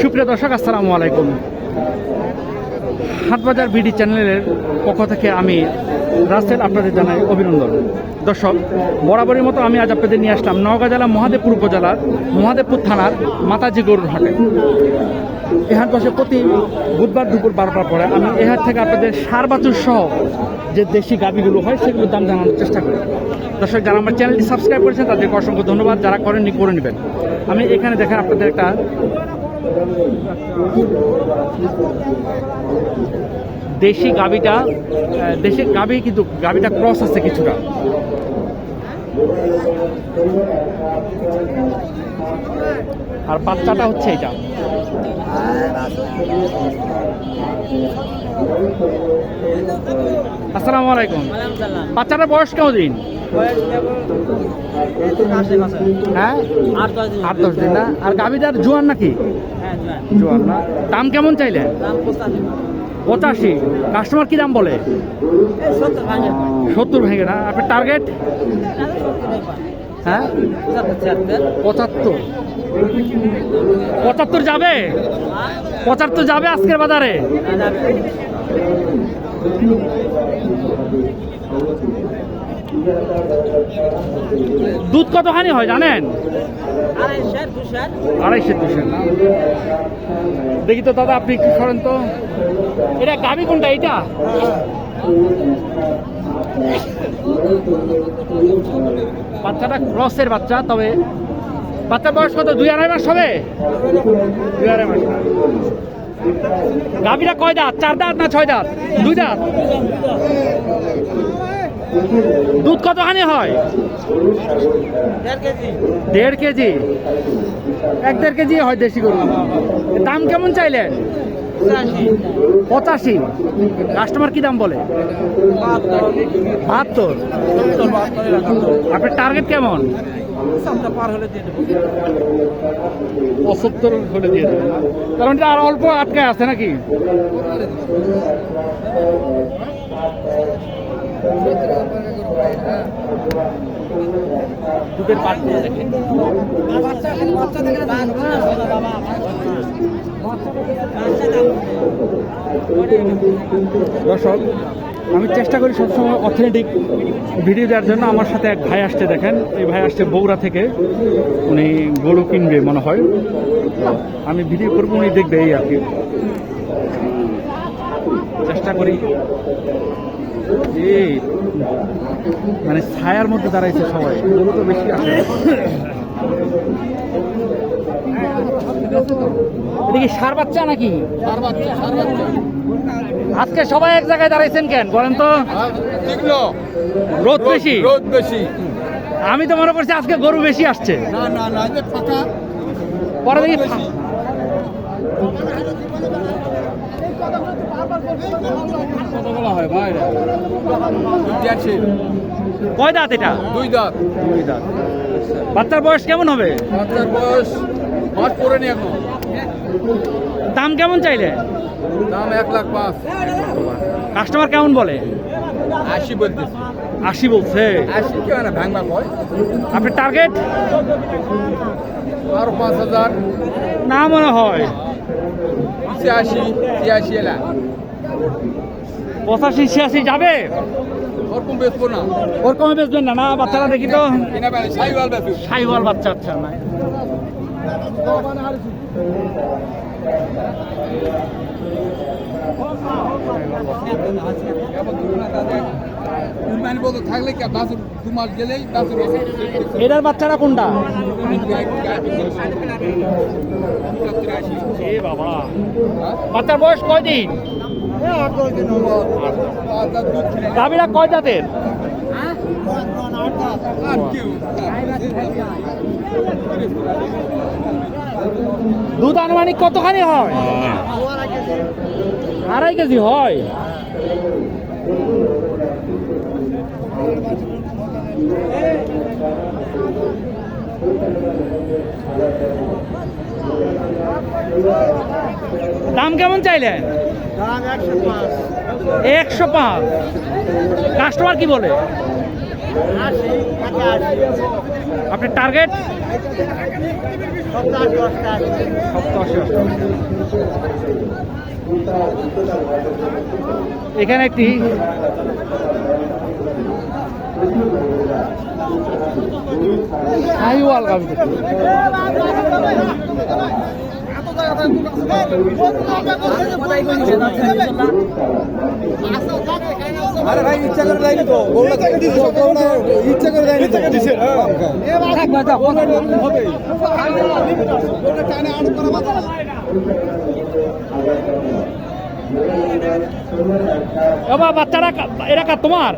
সুপ্রিয় দর্শক, আসসালামু আলাইকুম। হাটবাজার বিডি চ্যানেলের পক্ষ থেকে আমি রাসেল আপনাদের জানাই অভিনন্দন। দর্শক, বরাবরের মতো আমি আজ আপনাদের নিয়ে আসলাম নওগাঁ জেলা মহাদেবপুর উপজেলার মহাদেবপুর থানার মাতাজি গরুর হাটে। এ হাট বসে প্রতি বুধবার দুপুর বারোটার পরে আমি এ হাট থেকে আপনাদের সার বাছুর সহ যে দেশি গাবিগুলো হয়, সেগুলোর দাম জানানোর চেষ্টা করি। দর্শক, যারা আমার চ্যানেলটি সাবস্ক্রাইব করেছেন, তাদেরকে অসংখ্য ধন্যবাদ। যারা করেননি, করে নেবেন। আমি এখানে দেখেন আপনাদের একটা দেশি গাবিটা দেশি গাবি কিন্তু গাবিটা ক্রস আছে কিছুটা। আর বাচ্চাটা হচ্ছে এটা আসসালামু আলাইকুম। বাচ্চাটার বয়স কেমন দিন? হ্যাঁ? আট দশ দিন। না? আর গাবিটার জোয়ান নাকি? জোয়ান। না। দাম কেমন চাইলেন পঁচাশি। কাস্টমার কি দাম বলে? সত্তর ভেঙে। না। আপনার টার্গেট হ্যাঁ পঁচাত্তর পঁচাত্তর। যাবে? পঁচাত্তর যাবে আজকের বাজারে? দুধ কতখানি হয় জানেন? আড়াইশো দুশো দেখি তো দাদা আপনি একটু করেন তো। এটা গাবি কোনটা এটা বাচ্চাটা ক্রসের বাচ্চা তবে বাচ্চার বয়স কত? দুই আড়াই মাস হবে? দুই আড়াই মাস গাভীরা কয় দাঁত? চার দাঁত না ছয় দাঁত? দুই দাঁত? দুধ কতখানি হয়? দেড় কেজি। এক দেড় কেজি হয় দেশি গরু। দাম কেমন চাইলেন? পঁচাশি। কাস্টমার কি দাম বলে? বাহাত্তর। আপনার টার্গেট কেমন? পঁচাত্তর হলে দিয়ে দেবেন কারণ এটা আর অল্প আটকে আছে নাকি? দুধের দেখেন দর্শক, আমি চেষ্টা করি সবসময় অথেন্টিক ভিডিও দেওয়ার জন্য। আমার সাথে এক ভাই আসছে, দেখেন। এই ভাই আসছে বগুড়া থেকে। উনি গরু কিনবে মনে হয়। আমি ভিডিও করব, উনি দেখবে এই আর কি। চেষ্টা করি। মানে ছায়ার মধ্যে দাঁড়াইছে সবাই। তো বেশি এটা সার বাচ্চা নাকি? আজকে সবাই এক জায়গায় দাঁড়াইছেন কেন? বলেন তো। রোদ বেশি? রোদ বেশি আমি তো মনে করছি আজকে গরু বেশি আসছে। পরে দেখি কত বলা হয় ভাই আছে কয় দাঁত এটা? দুই দাঁত। দুই দাঁত। বাচ্চার বয়স কেমন হবে? বাচ্চার বয়স মাস পরে নি এখন। দাম কেমন চাইলে? দাম এক লাখ পাঁচ। কাস্টমার কেমন বলে? আশি বলতেছি। আশি বলছে। আশি কেউ না ভাঙবা কয়? আপনার টার্গেট আরও পাঁচ হাজার। না মনে হয়। ছিয়াশি ছিয়াশি এলা। পঁচাশি ছিয়াশি যাবে? ওরকম বেচবো না। ওর কমে বেচবেন না। না বাচ্চারা দেখি তো। সাইওয়াল বাচ্চা আচ্ছা বাসুর এটার বাচ্চারা কোনটা? বাবা। বাচ্চার বয়স কয়দিন? গাভীরা কয় জাতের? দুধ আনুমানিক কতখানি হয়। আড়াই কেজি হয়। দাম কেমন চাইলেন একশো পাঁচ। কাস্টমার কি বলে? আপনার টার্গেট এখানে একটি সাইওয়াল গাভি দেখি আরে ভাই ইচ্ছা করে দেয়নি তো। গৌড়া থেকে দিছে গৌড়া ইচ্ছা করে দেয়নি তো। দিছে হবে। টানে আড় করা মাথা বাবা বাচ্চারা এরা কার তোমার?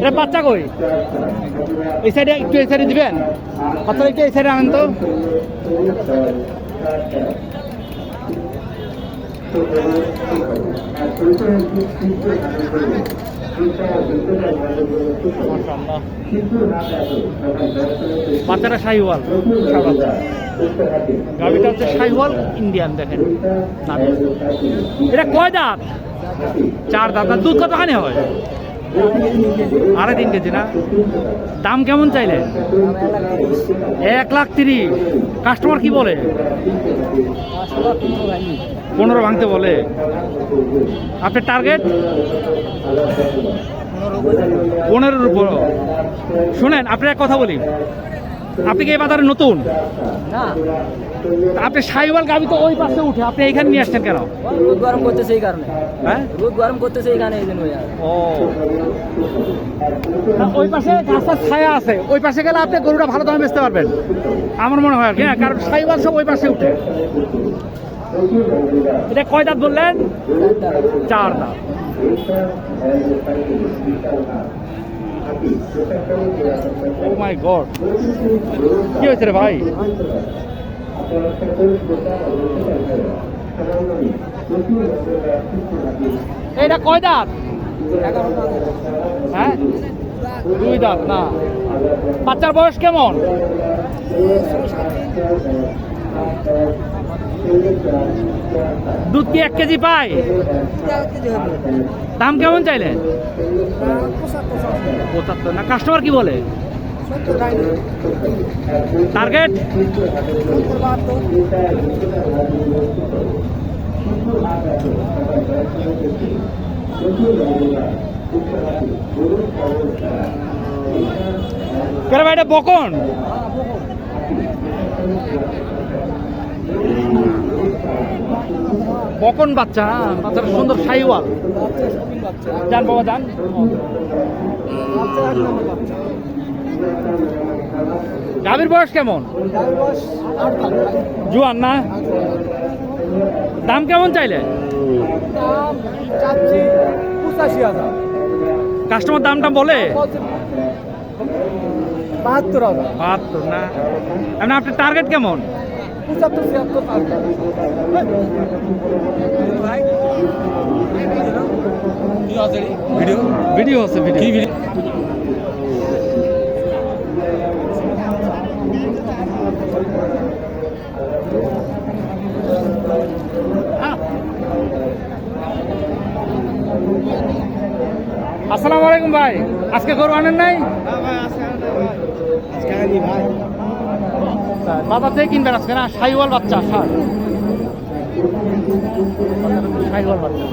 এরা বাচ্চা কই? এই সাইডে একটু এই সাইডে দিবেন? বাচ্চারা একটু এই সাইডে আনেন তো। বাচ্চারা শাহিওয়াল গাভিটা হচ্ছে শাহিওয়াল ইন্ডিয়ান দেখেন। এটা কয় দাঁত? চার দাঁত। দুধ কতখানি হয়? আড়াই তিন কেজি না? দাম কেমন চাইলে? এক লাখ তিরিশ। কাস্টমার কি বলে? পনেরো ভাঙতে বলে। আপনার টার্গেট পনেরোর উপর। শোনেন, আপনার এক কথা বলি। আপনি কি এই বাজারে নতুন? না। আপনি সাইওয়াল গাবি তো ওই পাশে উঠে আপনি এইখানে নিয়ে আসছেন কেন? রোদ গরম করতেছে এই কারণে। হ্যাঁ? রোদ গরম করতেছে এই কারণে এই জন্য। ও। ওই পাশে গাছটা ছায়া আছে ওই পাশে গেলে আপনি গরুটা ভালো দামে বেচতে পারবেন। আমার মনে হয় আর কি, হ্যাঁ কারণ সাইওয়াল সব ওই পাশে উঠে। এটা কয় দাঁত বললেন? চার দাঁত। ও মাই গড কি হয়েছে রে ভাই? এটা কয় দাঁত? হ্যাঁ? দুই দাঁত, না। বাচ্চার বয়স কেমন? দুধ কি এক কেজি পায়? দাম কেমন চাইলেন পঁচাত্তর না কাস্টমার কি বলে? টার্গেট কেন ভাই এটা বকন? বকন বাচ্চা বাচ্চাটা সুন্দর সাইওয়াল। যান বাবা যান গাভীর বয়স কেমন? জুয়ান না? দাম কেমন চাইলে? কাস্টমার দামটা বলে? বাহাত্তর বাহাত্তর না? আপনার টার্গেট কেমন? পঁচাত্তর ছিয়াত্তর ভিডিও? ভিডিও আছে ভিডিও। কি ভিডিও? আসসালামু আলাইকুম ভাই আজকে গরু আনেন নাই? বাজার। থেকে কিনবেন আজকে, না? সাইওয়াল বাচ্চা সার সাইওয়াল বাচ্চা।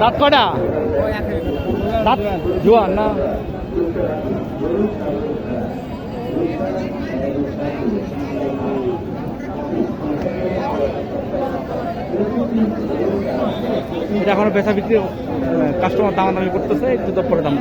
দাঁত কয়টা? দাঁত জোয়ান না? এটা এখনও বেচা বিক্রি কাস্টমার দামাদামি করতেছে, একটু তো পরে দাম।